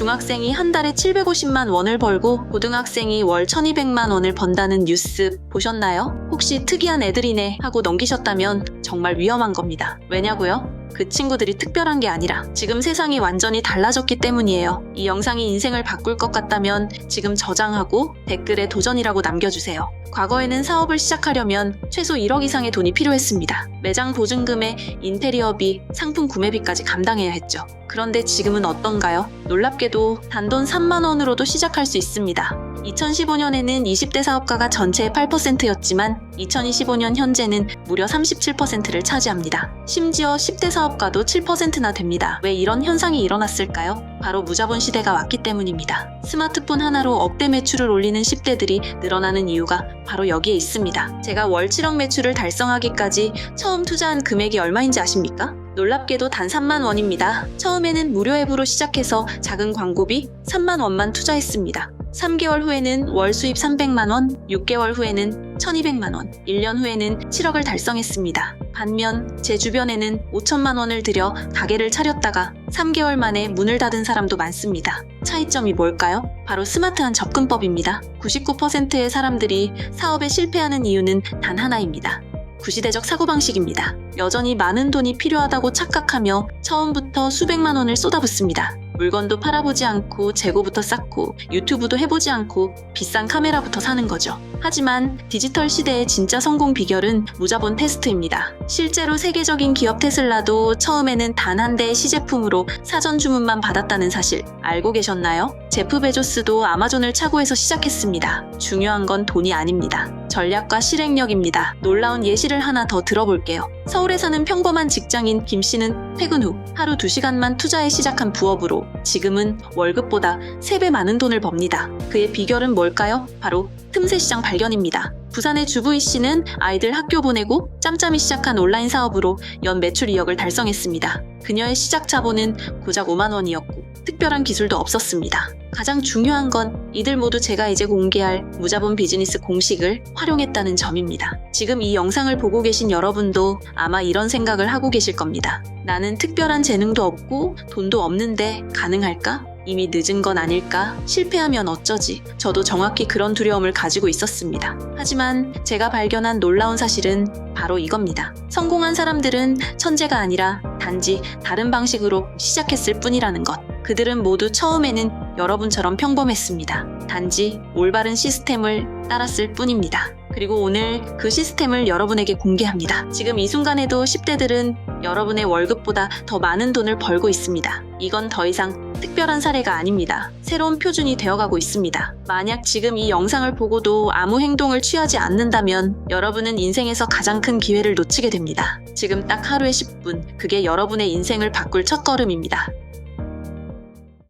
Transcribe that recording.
중학생이 한 달에 750만 원을 벌고 고등학생이 월 1200만 원을 번다는 뉴스 보셨나요? 혹시 특이한 애들이네 하고 넘기셨다면 정말 위험한 겁니다. 왜냐고요? 그 친구들이 특별한 게 아니라 지금 세상이 완전히 달라졌기 때문이에요. 이 영상이 인생을 바꿀 것 같다면 지금 저장하고 댓글에 도전이라고 남겨주세요. 과거에는 사업을 시작하려면 최소 1억 이상의 돈이 필요했습니다. 매장 보증금에 인테리어비, 상품 구매비까지 감당해야 했죠. 그런데 지금은 어떤가요? 놀랍게도 단돈 3만 원으로도 시작할 수 있습니다. 2015년에는 20대 사업가가 전체의 8%였지만 2025년 현재는 무려 37%를 차지합니다. 심지어 10대 사업가도 7%나 됩니다. 왜 이런 현상이 일어났을까요? 바로 무자본 시대가 왔기 때문입니다. 스마트폰 하나로 억대 매출을 올리는 10대들이 늘어나는 이유가 바로 여기에 있습니다. 제가 월 7억 매출을 달성하기까지 처음 투자한 금액이 얼마인지 아십니까? 놀랍게도 단 3만 원입니다. 처음에는 무료 앱으로 시작해서 작은 광고비 3만 원만 투자했습니다. 3개월 후에는 월 수입 300만 원, 6개월 후에는 1200만 원, 1년 후에는 7억을 달성했습니다. 반면 제 주변에는 5천만 원을 들여 가게를 차렸다가 3개월 만에 문을 닫은 사람도 많습니다. 차이점이 뭘까요? 바로 스마트한 접근법입니다. 99%의 사람들이 사업에 실패하는 이유는 단 하나입니다. 구시대적 사고방식입니다. 여전히 많은 돈이 필요하다고 착각하며 처음부터 수백만 원을 쏟아붓습니다. 물건도 팔아보지 않고 재고부터 쌓고 유튜브도 해보지 않고 비싼 카메라부터 사는 거죠. 하지만 디지털 시대의 진짜 성공 비결은 무자본 테스트입니다. 실제로 세계적인 기업 테슬라도 처음에는 단 한 대의 시제품으로 사전 주문만 받았다는 사실 알고 계셨나요? 제프 베조스도 아마존을 차고해서 시작했습니다. 중요한 건 돈이 아닙니다. 전략과 실행력입니다. 놀라운 예시를 하나 더 들어볼게요. 서울에 사는 평범한 직장인 김 씨는 퇴근 후 하루 2시간만 투자에 시작한 부업으로 지금은 월급보다 3배 많은 돈을 법니다. 그의 비결은 뭘까요? 바로 틈새 시장 발견입니다. 부산의 주부이 씨는 아이들 학교 보내고 짬짬이 시작한 온라인 사업으로 연 매출 2억을 달성했습니다. 그녀의 시작 자본은 고작 5만 원이었고 특별한 기술도 없었습니다. 가장 중요한 건 이들 모두 제가 이제 공개할 무자본 비즈니스 공식을 활용했다는 점입니다. 지금 이 영상을 보고 계신 여러분도 아마 이런 생각을 하고 계실 겁니다. 나는 특별한 재능도 없고 돈도 없는데 가능할까? 이미 늦은 건 아닐까? 실패하면 어쩌지? 저도 정확히 그런 두려움을 가지고 있었습니다. 하지만 제가 발견한 놀라운 사실은 바로 이겁니다. 성공한 사람들은 천재가 아니라 단지 다른 방식으로 시작했을 뿐이라는 것. 그들은 모두 처음에는 여러분처럼 평범했습니다. 단지 올바른 시스템을 따랐을 뿐입니다. 그리고 오늘 그 시스템을 여러분에게 공개합니다. 지금 이 순간에도 10대들은 여러분의 월급보다 더 많은 돈을 벌고 있습니다. 이건 더 이상 특별한 사례가 아닙니다. 새로운 표준이 되어가고 있습니다. 만약 지금 이 영상을 보고도 아무 행동을 취하지 않는다면 여러분은 인생에서 가장 큰 기회를 놓치게 됩니다. 지금 딱 하루에 10분, 그게 여러분의 인생을 바꿀 첫걸음입니다.